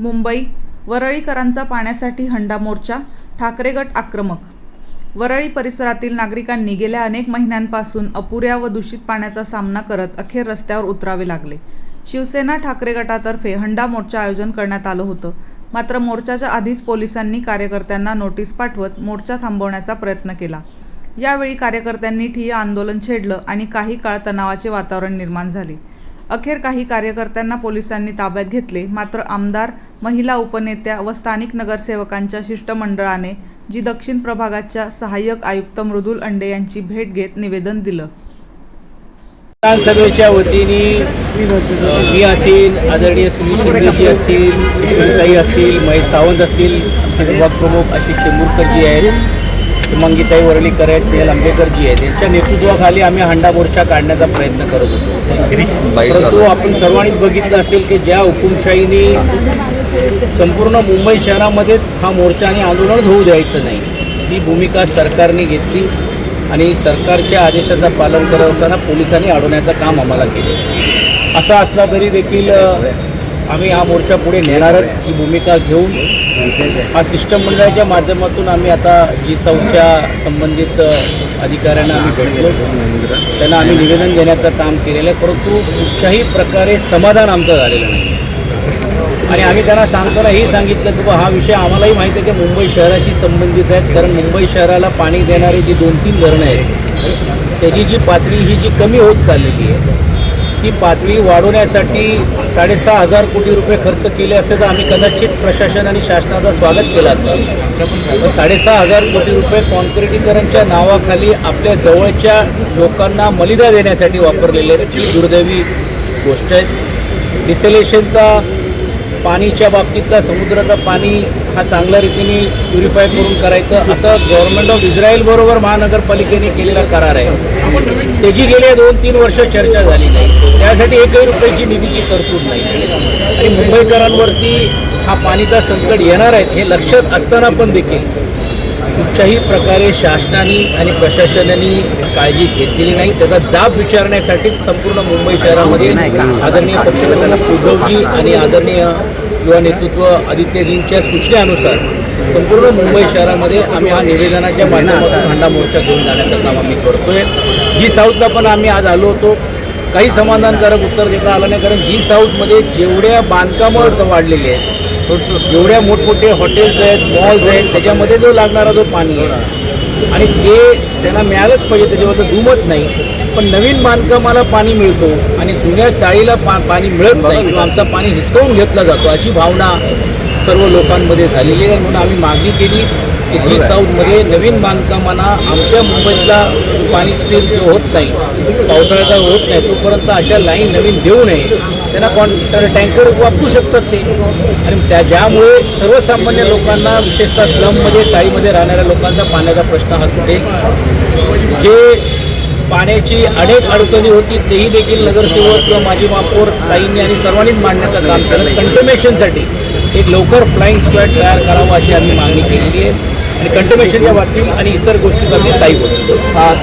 मुंबई वरळीकरांचा पाण्यासाठी हंडा मोर्चा ठाकरे गट आक्रमक. वरळी परिसरातील नागरिकांनी गेल्या अनेक महिन्यांपासून अपुऱ्या व दूषित पाण्याचा सामना करत अखेर रस्त्यावर उतरावे लागले. शिवसेना ठाकरे गटातर्फे हंडा मोर्चा आयोजन करण्यात आलं होतं. मात्र मोर्चाच्या आधीच पोलिसांनी कार्यकर्त्यांना नोटीस पाठवत मोर्चा थांबवण्याचा प्रयत्न केला. यावेळी कार्यकर्त्यांनी ठिय्या आंदोलन छेडलं आणि काही काळ तणावाचे वातावरण निर्माण झाले. अखेर काही कार्यकर्त्यांना पोलिसांनी ताब्यात घेतले. मात्र आमदार महिला उपनेत्या व स्थानिक नगरसेवकांच्या शिष्टमंडळाने जी दक्षिण प्रभागाच्या सहाय्यक आयुक्त मृदुल अंडे यांची भेट घेत निवेदन दिलं. विधानसभेच्या वतीने मी असेल आदरणीय सुनील शिंदेजी असतील असतील महेश सावंत असतील प्रमुख आशिष चेंबूरकरजी आहेत. मंगीताई वरळीकर स्नेहल आंबेकरजी आहेत. यांच्या नेतृत्वाखाली आम्ही हंडा मोर्चा काढण्याचा प्रयत्न करत होतो. परंतु आपण सर्वांनीच बघितलं असेल की ज्या हुकुमशाहीने संपूर्ण मुंबई शहरामध्येच हा मोर्चा आणि आंदोलनच होऊ द्यायचं नाही. ही भूमिका सरकारने घेतली आणि सरकारच्या आदेशाचं पालन करत असताना पोलिसांनी अडवण्याचं काम आम्हाला केलं. असं असला तरी देखील आम्ही हा मोर्चा पुढे नेणारच ही भूमिका घेऊन हा शिष्टमंडळाच्या माध्यमातून आम्ही आता जी सौच्या संबंधित अधिकाऱ्यांना आम्ही भेटलो. त्यांना आम्ही निवेदन देण्याचं काम केलेलं आहे. परंतु कुठच्याही प्रकारे समाधान आमचं झालेलं नाही. आणि आम्ही त्यांना सांगताना हे सांगितलं की बा हा विषय आम्हालाही माहिती आहे की मुंबई शहराशी संबंधित आहेत. कारण मुंबई शहराला पाणी देणारी जी दोन तीन धरणं आहेत त्याची जी पातळी ही जी कमी होत चाललेली आहे ही पातळी वाढवण्यासाठी साडेसहा हजार कोटी रुपये खर्च केले असते तर आम्ही कदाचित प्रशासन आणि शासनाचं स्वागत केलं असतं. साडेसहा हजार कोटी रुपये कॉन्क्रिटीकरणच्या नावाखाली आपल्या जवळच्या लोकांना मलिदा देण्यासाठी वापरलेले आहेत. ही दुर्दैवी गोष्ट आहे. डिसेलेशनचा पाणीच्या बाबतीतला समुद्राचं पाणी हा चांगल्या रीतीने प्युरिफाय करून करायचं असं गव्हर्नमेंट ऑफ इस्रायलबरोबर महानगरपालिकेने केलेला करार आहे. त्याची गेल्या दोन तीन वर्ष चर्चा झाली नाही. त्यासाठी एकही रुपयाची निधीची तरतूद नाही. आणि मुंबईकरांवरती हा पाणीचा संकट येणार आहे हे लक्षात असताना पण देखील कुठच्याही प्रकारे शासनाने आणि प्रशासनाने काळजी घेतलेली नाही. त्याचा जाब विचारण्यासाठी संपूर्ण मुंबई शहरामध्ये आदरणीय पक्षप्रधान उद्धवजी आणि आदरणीय युवा नेतृत्व आदित्यजींच्या सूचनेनुसार संपूर्ण मुंबई शहरामध्ये आम्ही हा निवेदनाच्या माध्यमातून हंडा मोर्चा घेऊन जाण्याचं काम आम्ही करतोय. जी साऊथला पण आम्ही आज आलो होतो. काही समाधानकारक उत्तर देता आलं नाही कारण जी साऊथमध्ये जेवढ्या बांधकामं वाढलेली आहेत जेवढ्या मोठमोठे हॉटेल्स आहेत मॉल्स आहेत त्याच्यामध्ये जो लागणारा जो पाणी आहे. आणि ते त्यांना मिळालंच पाहिजे त्याच्यावर दुमत नाही. पण नवीन बांधकामाला पाणी मिळतो आणि जुन्या चाळीला पा पाणी मिळत नाही आमचा पाणी हिसकावून घेतला जातो. अशी भावना सर्व लोकांमध्ये झालेली आहे. म्हणून आम्ही मागणी केली की जी साऊथमध्ये नवीन बांधकामांना आमच्या मुंबईतला पाणी जो होत नाही. पावसाळ्याचा होत नाही तोपर्यंत अशा लाईन नवीन देऊ नये. त्यांना कॉन टँकर वापरू शकतात ते. आणि त्या ज्यामुळे सर्वसामान्य लोकांना विशेषतः स्लममध्ये चाळीमध्ये राहणाऱ्या लोकांचा पाण्याचा प्रश्न हा सुटेल. जे पाण्याची अनेक अडचणी होती तेही देखील नगरसेवक किंवा माजी महापौर ताईंनी आणि सर्वांनीच मांडण्याचं काम केलं. कंटमेशनसाठी एक लवकर फ्लाईंग स्क्वॅड तयार करावा अशी आम्ही मागणी केलेली आहे. आणि कंटमेशनच्या बाबतीत आणि इतर गोष्टीसाठी ताई बोलतो ताई